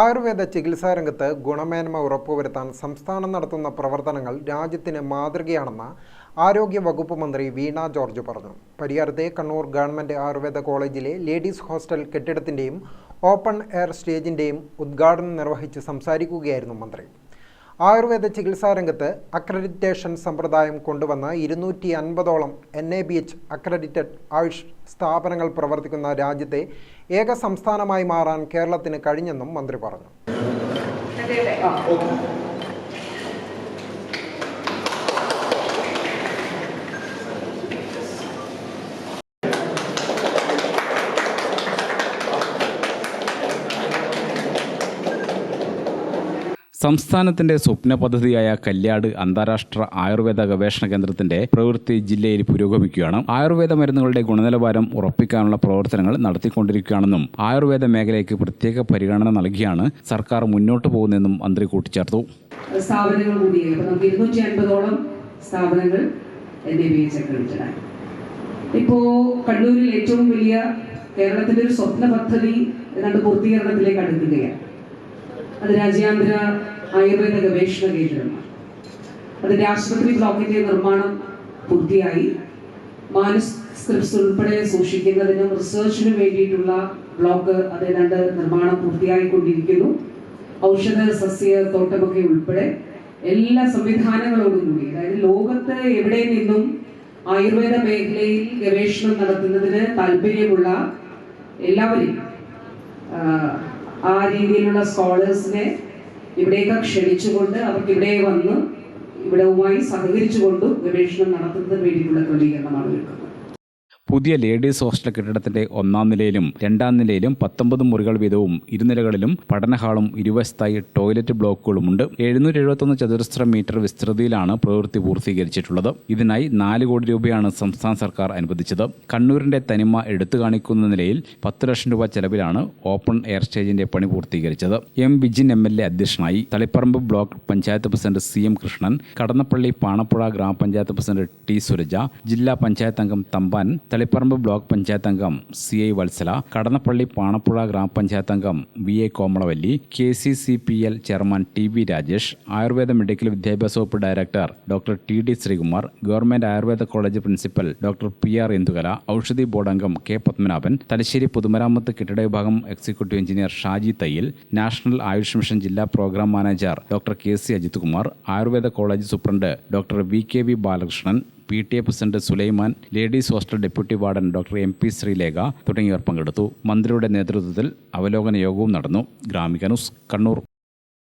ആയുർവേദ ചികിത്സാ രംഗത്ത് ഗുണമേന്മ ഉറപ്പുവരുത്താൻ സംസ്ഥാനം നടത്തുന്ന പ്രവർത്തനങ്ങൾ രാജ്യത്തിന് മാതൃകയാണെന്ന് ആരോഗ്യ വകുപ്പ് മന്ത്രി വീണ ജോർജ് പറഞ്ഞു. പരിയാരത്തെ കണ്ണൂർ ഗവൺമെന്റ് ആയുർവേദ കോളേജിലെ ലേഡീസ് ഹോസ്റ്റൽ കെട്ടിടത്തിന്റെയും ഓപ്പൺ എയർ സ്റ്റേജിന്റെയും ഉദ്ഘാടനം നിർവഹിച്ച് സംസാരിക്കുകയായിരുന്നു മന്ത്രി. ആയുർവേദ ചികിത്സാ രംഗത്ത് അക്രഡിറ്റേഷൻ സമ്പ്രദായം കൊണ്ടുവന്ന ഇരുന്നൂറ്റി അൻപതോളം N A B H accredited AYUSH സ്ഥാപനങ്ങൾ പ്രവർത്തിക്കുന്ന രാജ്യത്തെ ഏക സംസ്ഥാനമായി മാറാൻ കേരളത്തിന് കഴിഞ്ഞെന്നും മന്ത്രി പറഞ്ഞു. സംസ്ഥാനത്തിന്റെ സ്വപ്ന പദ്ധതിയായ കല്യാട് അന്താരാഷ്ട്ര ആയുർവേദ ഗവേഷണ കേന്ദ്രത്തിന്റെ പ്രവൃത്തി ജില്ലയിൽ പുരോഗമിക്കുകയാണ്. ആയുർവേദ മരുന്നുകളുടെ ഗുണനിലവാരം ഉറപ്പിക്കാനുള്ള പ്രവർത്തനങ്ങൾ നടത്തിക്കൊണ്ടിരിക്കുകയാണെന്നും ആയുർവേദ മേഖലയ്ക്ക് പ്രത്യേക പരിഗണന നൽകിയാണ് സർക്കാർ മുന്നോട്ട് പോകുന്നതെന്നും മന്ത്രി കൂട്ടിച്ചേർത്തു. സ്ഥാപനങ്ങൾ സ്ഥാപനങ്ങൾ കണ്ണൂരിൽ ഏറ്റവും വലിയ കേരളത്തിന്റെ ഒരു സ്വപ്ന പദ്ധതി ഏതാണ്ട് പൂർത്തീകരണത്തിലേക്ക് അടുക്കുകയാണ്. അത് രാജ്യാന്തര ആയുർവേദ ഗവേഷണ കേന്ദ്രമാണ്. അതിന്റെ ആശുപത്രി ബ്ലോക്കിന്റെ നിർമ്മാണം പൂർത്തിയായി. മാനുസ്ക്രിപ്റ്റ്സ് ഉൾപ്പെടെ സൂക്ഷിക്കുന്നതിനും റിസർച്ചിനും വേണ്ടിയിട്ടുള്ള ബ്ലോക്ക് അത് ഏതാണ്ട് നിർമ്മാണം പൂർത്തിയായിക്കൊണ്ടിരിക്കുന്നു. ഔഷധ സസ്യ തോട്ടമൊക്കെ ഉൾപ്പെടെ എല്ലാ സംവിധാനങ്ങളോടും കൂടി അതായത് ലോകത്ത് എവിടെ നിന്നും ആയുർവേദ മേഖലയിൽ ഗവേഷണം നടത്തുന്നതിന് താല്പര്യമുള്ള എല്ലാവരെയും ആ രീതിയിലുള്ള സ്കോളേഴ്സിനെ ഇവിടേക്ക് ക്ഷണിച്ചുകൊണ്ട് അവർക്ക് ഇവിടെ വന്ന് ഇവിടവുമായി സഹകരിച്ചുകൊണ്ടും ഗവേഷണം നടത്തുന്നതിന് വേണ്ടിയിട്ടുള്ള ക്രമീകരണമാണ് ഒരുക്കുന്നത്. പുതിയ ലേഡീസ് ഹോസ്റ്റൽ കെട്ടിടത്തിന്റെ ഒന്നാം നിലയിലും രണ്ടാം നിലയിലും പത്തൊമ്പത് മുറികൾ വീതവും ഇരുനിലകളിലും പഠന ഹാളും ഇരുവശത്തായി ടോയ്ലറ്റ് ബ്ലോക്കുകളുമുണ്ട്. എഴുന്നൂറ്റി എഴുപത്തൊന്ന് ചതുരശ്ര മീറ്റർ വിസ്തൃതിയിലാണ് പ്രവൃത്തി പൂർത്തീകരിച്ചിട്ടുള്ളത്. ഇതിനായി നാല് കോടി രൂപയാണ് സംസ്ഥാന സർക്കാർ അനുവദിച്ചത്. കണ്ണൂരിന്റെ തനിമ എടുത്തു കാണിക്കുന്ന നിലയിൽ പത്ത് ലക്ഷം രൂപ ചെലവിലാണ് ഓപ്പൺ എയർ സ്റ്റേജിന്റെ പണി പൂർത്തീകരിച്ചത്. M Vijin M L A അധ്യക്ഷനായി Taliparamba block panchayat president C M Krishnan Kadannappally Panappuzha ഗ്രാമപഞ്ചായത്ത് പ്രസിഡന്റ് ടി സുരജ ജില്ലാ പഞ്ചായത്ത് അംഗം തമ്പാൻ തളിപ്പറമ്പ് ബ്ലോക്ക് പഞ്ചായത്ത് അംഗം സി ഐ വത്സല കടന്നപ്പള്ളി പാണപ്പുഴ ഗ്രാമപഞ്ചായത്ത് അംഗം V A Komalavalli K C C P L chairman T V Rajesh Ayurveda medical വിദ്യാഭ്യാസ വകുപ്പ് director doctor T D Sreekumar government Ayurveda college principal doctor P R Indukala Oushadhi board അംഗം K Padmanabhan Thalassery പൊതുമരാമത്ത് കെട്ടിട വിഭാഗം executive engineer Shaji Thayyil national AYUSH mission ജില്ലാ programme manager doctor K C Ajith Kumar Ayurveda college superintendent doctor V K V Balakrishnan P T A president Sulaiman ladies hostel deputy warden doctor M P Sreelekha തുടങ്ങിയവർ പങ്കെടുത്തു. മന്ത്രിയുടെ നേതൃത്വത്തിൽ അവലോകന യോഗവും നടന്നു. Gramika news Kannur.